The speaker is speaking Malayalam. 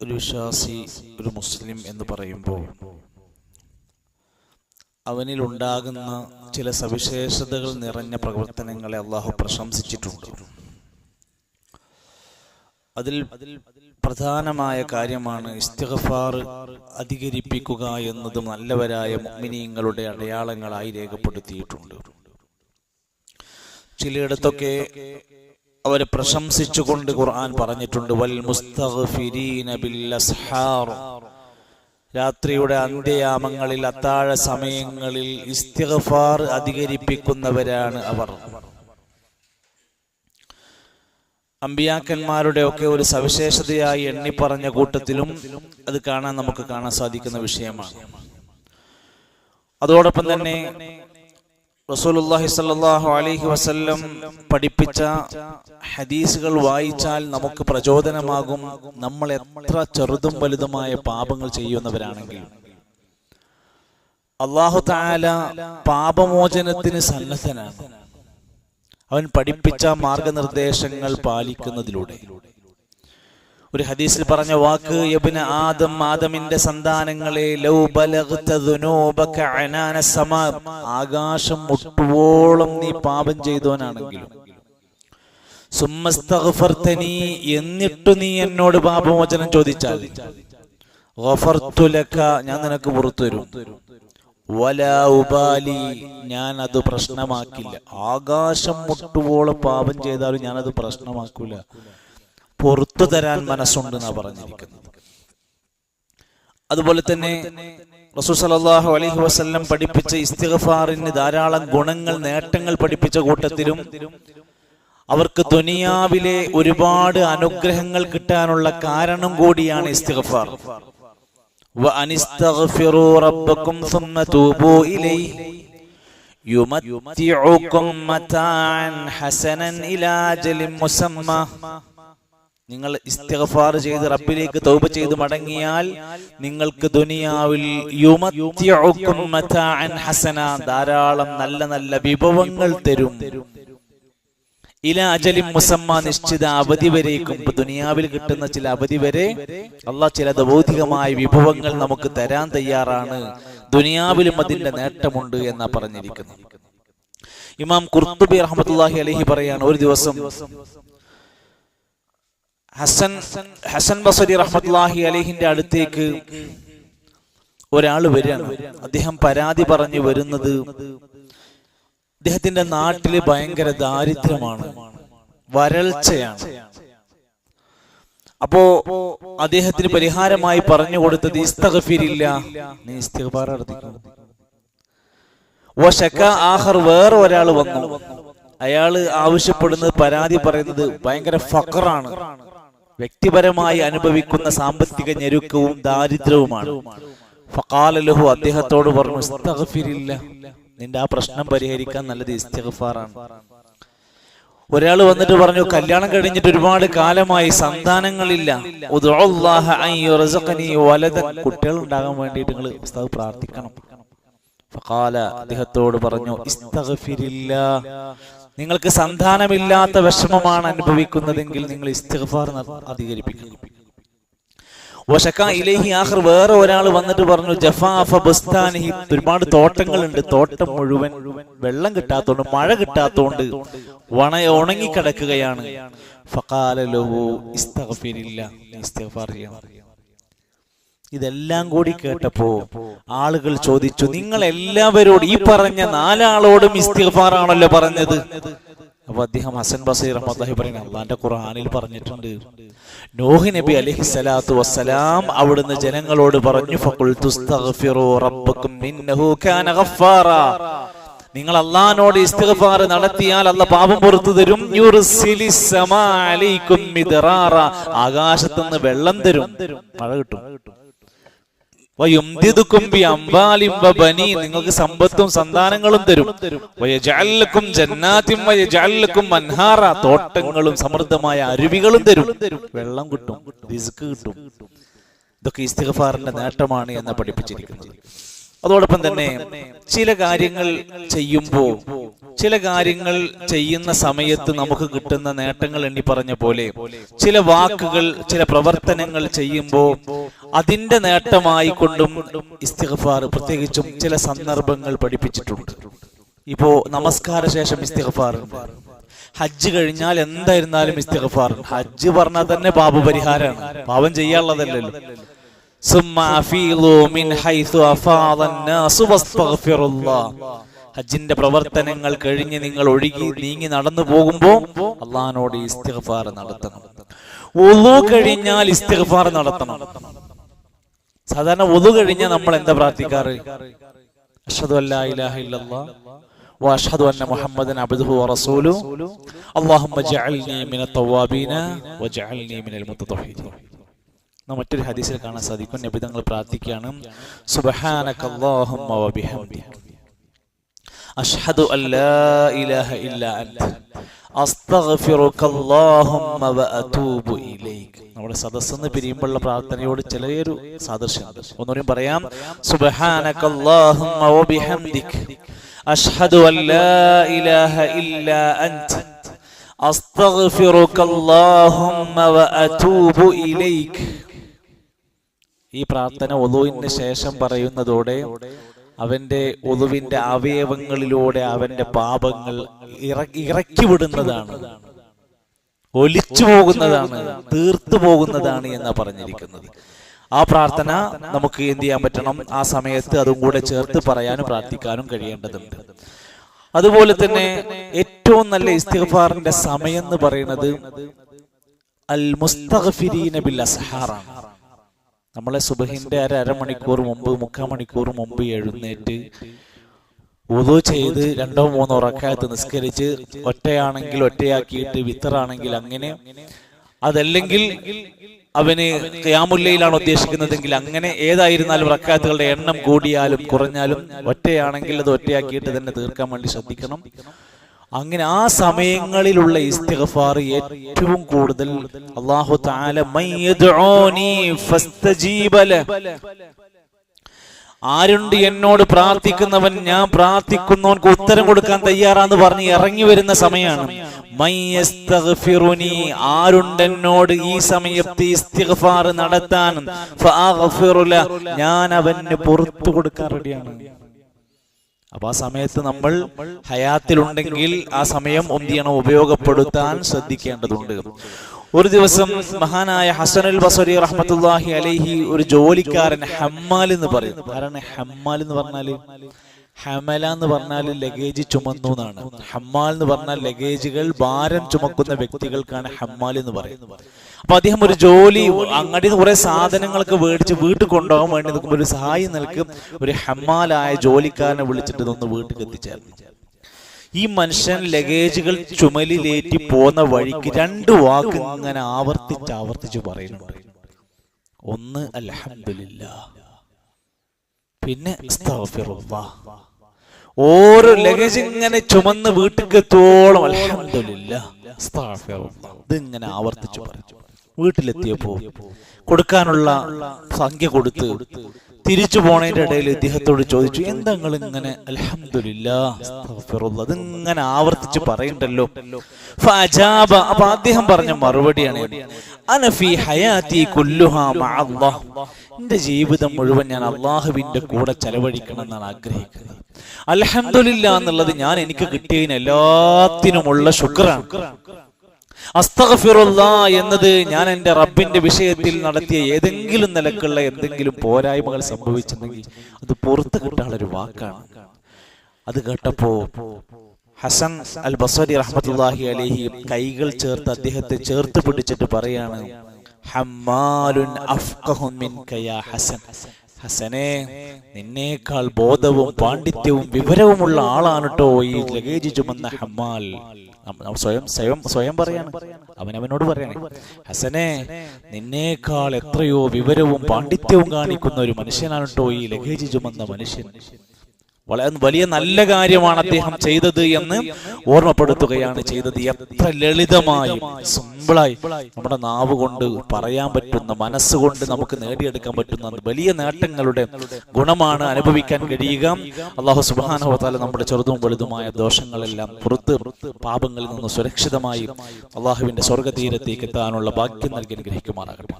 ഒരു വിശ്വാസി ഒരു മുസ്ലിം എന്ന് പറയുമ്പോൾ അവനിലുണ്ടാകുന്ന ചില സവിശേഷതകൾ നിറഞ്ഞ പ്രവർത്തനങ്ങളെ അള്ളാഹു പ്രശംസിച്ചിട്ടുണ്ട്. അതിൽ പ്രധാനമായ കാര്യമാണ് ഇസ്തിഗ്ഫാർ അധികരിപ്പിക്കുക എന്നത് നല്ലവരായ മുഅ്മിനീങ്ങളുടെ അടയാളങ്ങളായി രേഖപ്പെടുത്തിയിട്ടുണ്ട്. ചിലയിടത്തൊക്കെ അവരെ പ്രശംസിച്ചുകൊണ്ട് ഖുർആൻ പറഞ്ഞിട്ടുണ്ട് വൽ മുസ്തഗ്ഫിരീന ബിൽ രാത്രിയുടെ അന്ത്യയാമങ്ങളിൽ അത്താഴ സമയങ്ങളിൽ ഇസ്തിഗ്ഫാർ അധികരിപ്പിക്കുന്നവരാണ് അവർ. അമ്പിയാക്കന്മാരുടെ ഒക്കെ ഒരു സവിശേഷതയായി എണ്ണി പറഞ്ഞ കൂട്ടത്തിലും അത് കാണാൻ നമുക്ക് കാണാൻ സാധിക്കുന്ന വിഷയമാണ്. അതോടൊപ്പം തന്നെ റസൂലുള്ളാഹി സല്ലാഹു അലൈഹി വസല്ലം പഠിപ്പിച്ച ഹദീസുകൾ വായിച്ചാൽ നമുക്ക് പ്രചോദനമാകും. നമ്മൾ എത്ര ചെറുതും വലുതുമായ പാപങ്ങൾ ചെയ്യുന്നവരാണെങ്കിൽ. അള്ളാഹു താല പാപമോചനത്തിന് സന്നദ്ധനാണ്. അവൻ പഠിപ്പിച്ച മാർഗനിർദ്ദേശങ്ങൾ പാലിക്കുന്നതിലൂടെ. ഒരു ഹദീസിൽ പറഞ്ഞ വാക്ക് യബിന് ആദം ആദമിന്റെ സന്താനങ്ങളെ ലൗ ആകാശം മുട്ടുവോളം നീ പാപം ചെയ്തവനാണെങ്കിലും. സുമ്മസ്തഗ്ഫർതനി എന്നിട്ടു നീ എന്നോട് പാപമോചനം ചോദിച്ചാൽ ഞാൻ നിനക്ക് പുറത്തു തരും വലാ ഉബാലി ഞാൻ അത് പ്രശ്നമാക്കില്ല. ആകാശം മുട്ടുവോളം പാപം ചെയ്താലും ഞാൻ അത് പ്രശ്നമാക്കൂല. പുറത്തു തരാൻ മനസ്സുണ്ട് എന്നാ പറഞ്ഞിരിക്കുന്നത്. അതുപോലെ തന്നെ റസൂൽ അലൈഹി വസല്ലം പഠിപ്പിച്ച ഇസ്തിഗഫാറിന് ധാരാളം ഗുണങ്ങൾ നേട്ടങ്ങൾ പഠിപ്പിച്ച കൂട്ടത്തിലും അവർക്ക് ദുനിയാവിലെ ഒരുപാട് അനുഗ്രഹങ്ങൾ കിട്ടാനുള്ള കാരണം കൂടിയാണ് ഇസ്തിഗ്ഫാർ. നിങ്ങൾ ഇസ്തിഗ്ഫാർ ചെയ്ത് റബ്ബിലേക്ക് തൗബ ചെയ്ത് മടങ്ങിയാൽ നിങ്ങൾക്ക് ദുനിയാവിൽ ഹസന ധാരാളം നല്ല നല്ല വിഭവങ്ങൾ തരും. ഇല അജലി മുസമ്മ നിശ്ചിത അവധി വരേക്കും. ദുനിയാവിൽ കിട്ടുന്ന ചില അവധി വരെ അള്ളാഹ് ചില ഭൗതികമായ വിഭവങ്ങൾ നമുക്ക് തരാൻ തയ്യാറാണ്. ദുനിയാവിലും അതിന്റെ നേട്ടമുണ്ട് എന്നാ പറഞ്ഞിരിക്കുന്നു. ഇമാം കുർത്തുബി റഹ്മത്തുള്ളാഹി അലഹി പറയാണ് ഒരു ദിവസം ഹസൻ ഹസൻ ബസരി റഹ്മത്തുള്ളാഹി അലൈഹിന്റെ അടുത്തേക്ക് ഒരാൾ വരികയാണ്. അദ്ദേഹം പരാതി പറഞ്ഞു വരുന്നത് അദ്ദേഹത്തിന്റെ നാട്ടിൽ ഭയങ്കര ദാരിദ്ര്യമാണ് വരൾച്ചയാണ്. അപ്പോ അദ്ദേഹത്തിന് പരിഹാരമായി പറഞ്ഞു കൊടുത്തത് ഇസ്തഗഫിരില്ല ആഹർ വേറെ ഒരാൾ വന്നു. അയാൾ ആവശ്യപ്പെടുന്നത് പരാതി പറയുന്നത് ഭയങ്കര ഫക്കറാണ് വ്യക്തിപരമായി അനുഭവിക്കുന്ന സാമ്പത്തിക ഞെരുക്കവും ദാരിദ്ര്യവുമാണ്. ഫക്കാലലഹു അദ്ദേഹത്തോട് പറഞ്ഞു ഇസ്തഗഫിരില്ല. നിന്റെ ആ പ്രശ്നം പരിഹരിക്കാൻ നല്ലത് ഇസ്തിഗ്ഫാറാണ്. ഒരാൾ വന്നിട്ട് പറഞ്ഞു കല്യാണം കഴിഞ്ഞിട്ട് ഒരുപാട് കാലമായി സന്താനങ്ങളില്ല. കുട്ടികൾ ഉണ്ടാകാൻ വേണ്ടിയിട്ട് നിങ്ങൾ പ്രാർത്ഥിക്കണം. ഫഖാല അദ്ദേഹത്തോട് പറഞ്ഞു ഇസ്തഗ്ഫിരില്ല. നിങ്ങൾക്ക് സന്താനമില്ലാത്ത വിഷമമാണ് അനുഭവിക്കുന്നതെങ്കിൽ നിങ്ങൾ ഇസ്തിഗ്ഫാർ അധികരിപ്പിക്കണം. വശക്ക ഇലേഹി ആഹർ വേറെ ഒരാൾ വന്നിട്ട് പറഞ്ഞു ജഫാഫ ബസ്താനിഹി. ഒരുപാട് തോട്ടങ്ങളുണ്ട്. തോട്ടം മുഴുവൻ വെള്ളം കിട്ടാത്തോണ്ട് മഴ കിട്ടാത്തോണ്ട് വണ ഉണങ്ങിക്കിടക്കുകയാണ്. ഫഖാലലഹു ഇസ്തഗ്ഫിരില്ല. ഇസ്തിഗ്ഫാർ ചെയ്യണം. ഇതെല്ലാം കൂടി കേട്ടപ്പോ ആളുകൾ ചോദിച്ചു നിങ്ങൾ എല്ലാവരോടും ഈ പറഞ്ഞ നാലാളോടും ഇസ്തിഫാറാണല്ലോ പറഞ്ഞത്. അപ്പൊ അദ്ദേഹം ഹസൻ ബസീർ റഹ്മത്തുള്ളാഹി പറയുന്നത് അള്ളാന്റെ ഖുർആനിൽ പറഞ്ഞിട്ടുണ്ട്. നോഹി നബി അലഹി സ്വലാത്തു വസ്സലാം അവിടുന്ന് ജനങ്ങളോട് പറഞ്ഞു നിങ്ങൾ അള്ളഹാനോട് ഇസ്തിഗ്ഫാർ നടത്തിയാൽ അല്ല പാപം പുറത്തു തരും. ആകാശത്തുനിന്ന് വെള്ളം തരും. മഴ കിട്ടും. നിങ്ങൾക്ക് സമ്പത്തും സന്താനങ്ങളും തരും. അൻഹാറ. തോട്ടങ്ങളും സമൃദ്ധമായ അരുവികളും തരും. വെള്ളം കിട്ടും കിട്ടും. ഇതൊക്കെ ഇസ്തിഗഫാറിന്റെ നേട്ടമാണ് എന്ന് പഠിപ്പിച്ചിരിക്കുന്നത്. അതോടൊപ്പം തന്നെ ചില കാര്യങ്ങൾ ചെയ്യുമ്പോൾ ചില കാര്യങ്ങൾ ചെയ്യുന്ന സമയത്ത് നമുക്ക് കിട്ടുന്ന നേട്ടങ്ങൾ എണ്ണി പറഞ്ഞ പോലെ ചില വാക്കുകൾ ചില പ്രവർത്തനങ്ങൾ ചെയ്യുമ്പോൾ അതിന്റെ നേട്ടമായി കൊണ്ടും ഇസ്തിഗ്ഫാർ പ്രത്യേകിച്ചും ചില സന്ദർഭങ്ങൾ പഠിപ്പിച്ചിട്ടുണ്ട്. ഇപ്പോ നമസ്കാര ശേഷം ഇസ്തിഗ്ഫാർ. ഹജ്ജ് കഴിഞ്ഞാൽ എന്തായിരുന്നാലും ഇസ്തിഗ്ഫാർ. ഹജ്ജ് പറഞ്ഞാൽ തന്നെ പാപപരിഹാരമാണ്. പാപം ചെയ്യാനുള്ളതല്ലല്ലോ. ثم أفيضوا من حيث أفاض الناس واستغفروا الله ഹജ്ജിന്റെ പ്രവർത്തനങ്ങൾ കഴിഞ്ഞ് നിങ്ങൾ ഒഴുകി നീങ്ങി നടന്നു പോകുമ്പോ അള്ളഹാനോട് ഇസ്തിഗ്ഫാർ നടത്തണം ഒതു കഴിഞ്ഞാൽ ഇസ്തിഗ്ഫാർ നടത്തണം സാധാരണ ഒതു കഴിഞ്ഞാൽ നമ്മൾ എന്താ പ്രാർത്ഥിക്കാറ് അഷ്ഹദു അല്ലാ ഇലാഹ ഇല്ലല്ലാ واشهد ان محمدا عبده ورسوله اللهم اجعلني من التوابين واجعلني من المتطهرين നാം മറ്റൊരു ഹദീസിൽ കാണാൻ സാധിക്കും. നബി തങ്ങൾ പ്രാർത്ഥിക്കുകയാണ് അഷ്ഹദു നമ്മുടെ സദസ്സെന്ന് പിരിയുമ്പോഴുള്ള പ്രാർത്ഥനയോട് ചെറിയൊരു സാദൃശ്യമുണ്ട്. ഒന്നുകൂടി പറയാം അഷ്ഹദു അസ്തഗ്ഫിറുക അല്ലാഹുമ്മ വഅതൂബു ഇലൈക്. ഈ പ്രാർത്ഥന ഒതുവിന് ശേഷം പറയുന്നതോടെ അവന്റെ ഒതുവിന്റെ അവയവങ്ങളിലൂടെ അവന്റെ പാപങ്ങൾ ഇറക്കി വിടുന്നതാണ് ഒലിച്ചു പോകുന്നതാണ് തീർത്തു പോകുന്നതാണ് എന്ന് പറഞ്ഞിരിക്കുന്നത്. ആ പ്രാർത്ഥന നമുക്ക് എന്ത് ചെയ്യാൻ പറ്റണം? ആ സമയത്ത് അതും കൂടെ ചേർത്ത് പറയാനും പ്രാർത്ഥിക്കാനും കഴിയേണ്ടതുണ്ട്. അതുപോലെ തന്നെ ഏറ്റവും നല്ല ഇസ്തിഗ്ഫാറിന്റെ സമയം എന്ന് പറയുന്നത് അൽ മുസ്തഗ്ഫിരീന ബിൽ അസ്ഹാറാണ്. നമ്മളെ സുബഹിന്റെ അര അരമണിക്കൂർ മുമ്പ് മുക്കാൽ മണിക്കൂർ മുമ്പ് എഴുന്നേറ്റ് ഉതു ചെയ്ത് രണ്ടോ മൂന്നോ റക്കായത്ത് നിസ്കരിച്ച് ഒറ്റയാണെങ്കിൽ ഒറ്റയാക്കിയിട്ട് വിത്തറാണെങ്കിൽ അങ്ങനെ അതല്ലെങ്കിൽ അവന് ഖിയാമുല്ലയിലാണ് ഉദ്ദേശിക്കുന്നതെങ്കിൽ അങ്ങനെ ഏതായിരുന്നാലും റക്കാത്തുകളുടെ എണ്ണം കൂടിയാലും കുറഞ്ഞാലും ഒറ്റയാണെങ്കിൽ അത് ഒറ്റയാക്കിയിട്ട് തന്നെ തീർക്കാൻ വേണ്ടി ശ്രദ്ധിക്കണം. അങ്ങനെ ആ സമയങ്ങളിലുള്ള ഇസ്തിഗ്ഫാർ ഏറ്റവും കൂടുതൽ അള്ളാഹു ലഹ്. ആരുണ്ട് എന്നോട് പ്രാർത്ഥിക്കുന്നവൻ ഞാൻ പ്രാർത്ഥിക്കുന്നവൻക്ക് ഉത്തരം കൊടുക്കാൻ തയ്യാറാന്ന് പറഞ്ഞ് ഇറങ്ങി വരുന്ന സമയമാണ് ആരുണ്ട് എന്നോട് ഈ സമയത്ത് ഇസ്തിഗ്ഫാർ നടത്താനും ഞാൻ അവന് പുറത്തു കൊടുക്കാൻ റെഡിയാണ്. അപ്പൊ ആ സമയത്ത് നമ്മൾ ഹയാത്തിലുണ്ടെങ്കിൽ ആ സമയം എന്ത് ചെയ്യണം? ഉപയോഗപ്പെടുത്താൻ ശ്രദ്ധിക്കേണ്ടതുണ്ട്. ഒരു ദിവസം മഹാനായ ഹസനുൽ ബസരി റഹ്മത്തുല്ലാഹി അലൈഹി ഒരു ജോലിക്കാരൻ ഹമ്മാൽ എന്ന് പറയുന്നു ആരാണ് ഹമ്മാൽ എന്ന് പറഞ്ഞാൽ? ഹമല എന്ന് പറഞ്ഞാൽ ലഗേജ് ചുമന്നു എന്നാണ് ഹമ്മാൽ എന്ന് പറഞ്ഞാൽ ലഗേജുകൾ ഭാരം ചുമക്കുന്ന വ്യക്തികൾക്കാണ് ഹമ്മാൽ എന്ന് പറയുന്നത്. അപ്പൊ അദ്ദേഹം ഒരു ജോലി അങ്ങടി കുറെ സാധനങ്ങളൊക്കെ മേടിച്ച് വീട്ടിൽ കൊണ്ടുപോകാൻ വേണ്ടി നിൽക്കുമ്പോൾ ഒരു സഹായം നൽകും ഒരു ഹമ്മാലായ ജോലിക്കാരനെ വിളിച്ചിട്ട് ഇതൊന്ന് വീട്ടിൽ എത്തിച്ചേർന്നു. ഈ മനുഷ്യൻ ലഗേജുകൾ ചുമലിലേറ്റി പോന്ന വഴിക്ക് രണ്ട് വാക്ക് ഇങ്ങനെ ആവർത്തിച്ച് ആവർത്തിച്ച് പറയുന്നുണ്ട് ഒന്ന് അലഹമില്ല പിന്നെ അസ്തഗ്ഫിറുല്ലാഹ്. ഓരോ ലഗേജ് ഇങ്ങനെ ചുമന്ന് അൽഹംദുലില്ല. അസ്തഗ്ഫിറുല്ലാഹ്. ഇതിങ്ങനെ ആവർത്തിച്ചു പറഞ്ഞു വീട്ടിലെത്തിയപ്പോ കൊടുക്കാനുള്ള സംഖ്യ കൊടുത്ത് തിരിച്ചു പോണതിന്റെ ഇടയിൽ ഇദ്ദേഹത്തോട് ചോദിച്ചു എന്താ നിങ്ങൾ ഇങ്ങനെ അൽഹംദുലില്ലാ ഇങ്ങനെ ആവർത്തിച്ച് പറയണ്ടല്ലോ. അപ്പൊ അദ്ദേഹം പറഞ്ഞ മറുപടിയാണ് അനഫി ഹയാത്തി മഅല്ലാഹ് എന്റെ ജീവിതം മുഴുവൻ ഞാൻ അള്ളാഹുവിന്റെ കൂടെ ചെലവഴിക്കണം എന്നാണ് ആഗ്രഹിക്കുന്നത്. അലഹമില്ല എന്നുള്ളത് ഞാൻ എനിക്ക് കിട്ടിയതിന് എല്ലാത്തിനുമുള്ള ശുക്രാണ്. അസ്തഗ്ഫിറുല്ലാ എന്നത് ഞാൻ എന്റെ റബ്ബിന്റെ വിഷയത്തിൽ നടത്തിയ ഏതെങ്കിലും നിലക്കുള്ള എന്തെങ്കിലും പോരായ്മകൾ സംഭവിച്ചിട്ടുണ്ടെങ്കിൽ അത് പുറത്ത് കിട്ടാനുള്ള ഒരു വാക്കാണ്. അത് കേട്ടപ്പോ ഹസൻ അൽ ബസരി റഹ്മത്തുല്ലാഹി അലഹി കൈകൾ ചേർത്ത് അദ്ദേഹത്തെ ചേർത്ത് പിടിച്ചിട്ട് പറയാണ് ഹസൻ. ഹസനെ നിന്നേക്കാൾ ബോധവും പാണ്ഡിത്യവും വിവരവുമുള്ള ആളാണ് ഈ ലഗേജ് ചുമന്ന ഹമ്മാൽ. സ്വയം സ്വയം സ്വയം പറയാണ്. അവൻ അവനോട് പറയാണ് ഹസനെ നിന്നേക്കാൾ എത്രയോ വിവരവും പാണ്ഡിത്യവും കാണിക്കുന്ന ഒരു മനുഷ്യനാണ് ഈ ലഗേജ് ചുമന്ന മനുഷ്യൻ. വളരെ വലിയ നല്ല കാര്യമാണ് അദ്ദേഹം ചെയ്തത് എന്ന് ഓർമ്മപ്പെടുത്തുകയാണ് ചെയ്തത്. എത്ര ലളിതമായി സിമ്പിളായി നമ്മുടെ നാവ് കൊണ്ട് പറയാൻ പറ്റുന്ന മനസ്സുകൊണ്ട് നമുക്ക് നേടിയെടുക്കാൻ പറ്റുന്ന വലിയ നേട്ടങ്ങളുടെ ഗുണമാണ് അനുഭവിക്കാൻ കഴിയുക. അള്ളാഹു സുബാനുഭവത്താല നമ്മുടെ ചെറുതും വലുതുമായ ദോഷങ്ങളെല്ലാം പുറത്ത് പാപങ്ങളിൽ നിന്ന് സുരക്ഷിതമായി അള്ളാഹുവിന്റെ സ്വർഗതീരത്തേക്ക് എത്താനുള്ള ഭാഗ്യം നൽകി അനുഗ്രഹിക്കുമാറാകട്ടെ.